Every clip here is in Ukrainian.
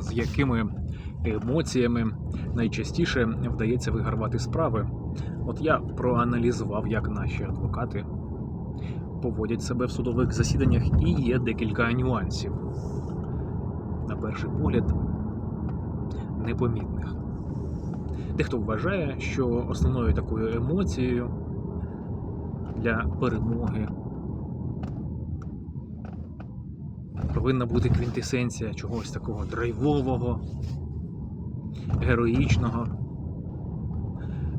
з якими емоціями найчастіше вдається вигравати справи. От я проаналізував, як наші адвокати поводять себе в судових засіданнях, і є декілька нюансів. На перший погляд, непомітних. Дехто вважає, що основною такою емоцією для перемоги повинна бути квінтесенція чогось такого драйвового, героїчного.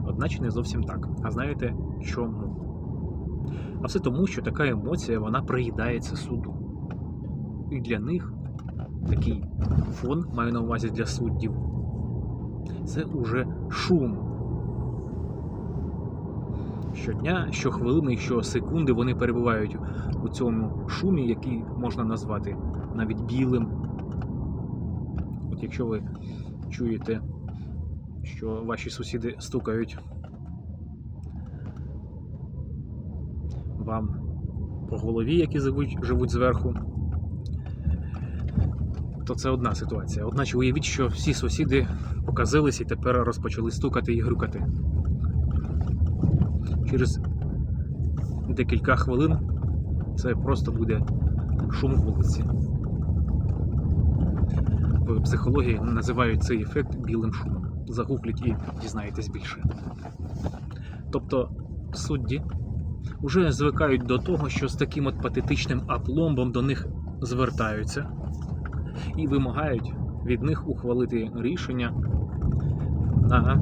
Одначе не зовсім так. А знаєте чому? А все тому, що така емоція вона приїдається суду. І для них такий фон, маю на увазі для суддів, це уже шум. Щодня, щохвилини, щосекунди вони перебувають у цьому шумі, який можна назвати навіть білим. От якщо ви чуєте, що ваші сусіди стукають вам по голові, які живуть, зверху, то це одна ситуація. Одначе уявіть, що всі сусіди показились і тепер розпочали стукати і грюкати. Через декілька хвилин це просто буде шум вулиці. В психології називають цей ефект білим шумом. Загугліть і дізнаєтесь більше. Тобто судді вже звикають до того, що з таким от патетичним апломбом до них звертаються і вимагають від них ухвалити рішення на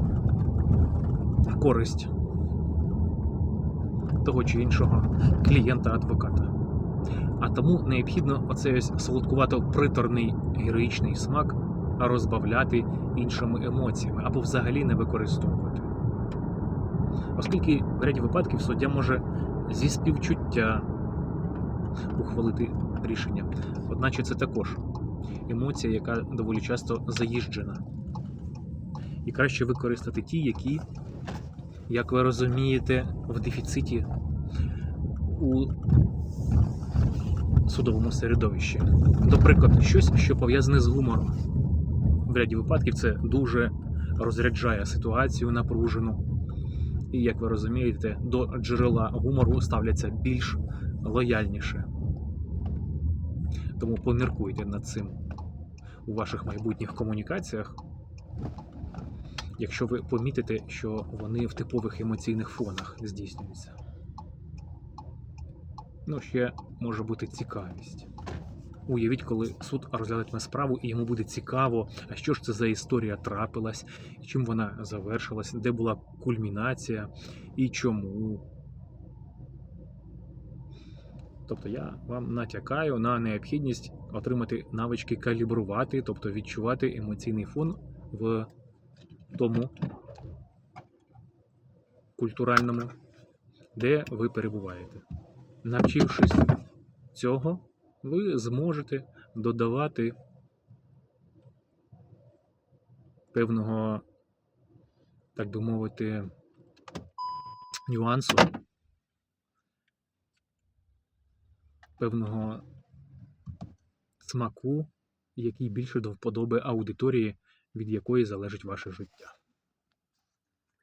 користь того чи іншого клієнта-адвоката. А тому необхідно оцей ось солодкувато-приторний героїчний смак розбавляти іншими емоціями або взагалі не використовувати. Оскільки в ряді випадків суддя може зі співчуття ухвалити рішення. Одначе це також емоція, яка доволі часто заїжджена. І краще використати ті, які, як ви розумієте, в дефіциті у судовому середовищі. До прикладу, щось, що пов'язане з гумором. В ряді випадків це дуже розряджає ситуацію напружену. І, як ви розумієте, до джерела гумору ставляться більш лояльніше. Тому поміркуйте над цим у ваших майбутніх комунікаціях, якщо ви помітите, що вони в типових емоційних фонах здійснюються. Ну, ще може бути цікавість. Уявіть, коли суд розглядатиме справу, і йому буде цікаво, а що ж це за історія трапилась, чим вона завершилась, де була кульмінація і чому. Тобто я вам натякаю на необхідність отримати навички калібрувати, тобто відчувати емоційний фон в тому культуральному, де ви перебуваєте. Навчившись цього, ви зможете додавати певного, так би мовити, нюансу, певного смаку, який більше до вподоби аудиторії, від якої залежить ваше життя.